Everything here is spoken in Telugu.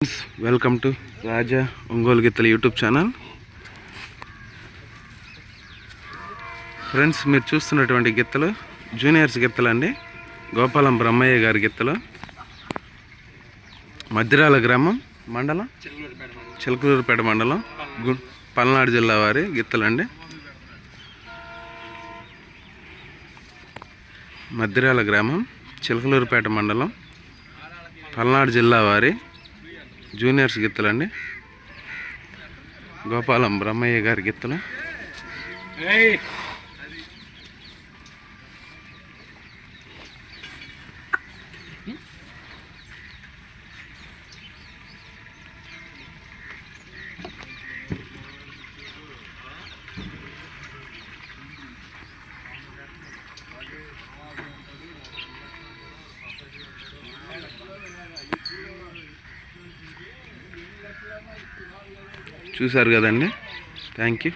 Friends welcome to Raja Ongole గిత్తల YouTube channel friends మీరు చూస్తున్నటువంటి గిత్తలు జూనియర్స్ గిత్తలు అండి. గోపాలం బ్రహ్మయ్య గారి గిత్తలు మద్దిరాల గ్రామం మండలం చిలకలూరుపేట మండలం. గు పల్నాడు జిల్లా వారి గిత్తలండి మద్దిరాల గ్రామం చిలకలూరుపేట మండలం. పల్నాడు జిల్లా వారి జూనియర్స్ గిత్తలండి గోపాలం బ్రహ్మయ్య గారి గిత్తలు చూశారు కదండి. Thank you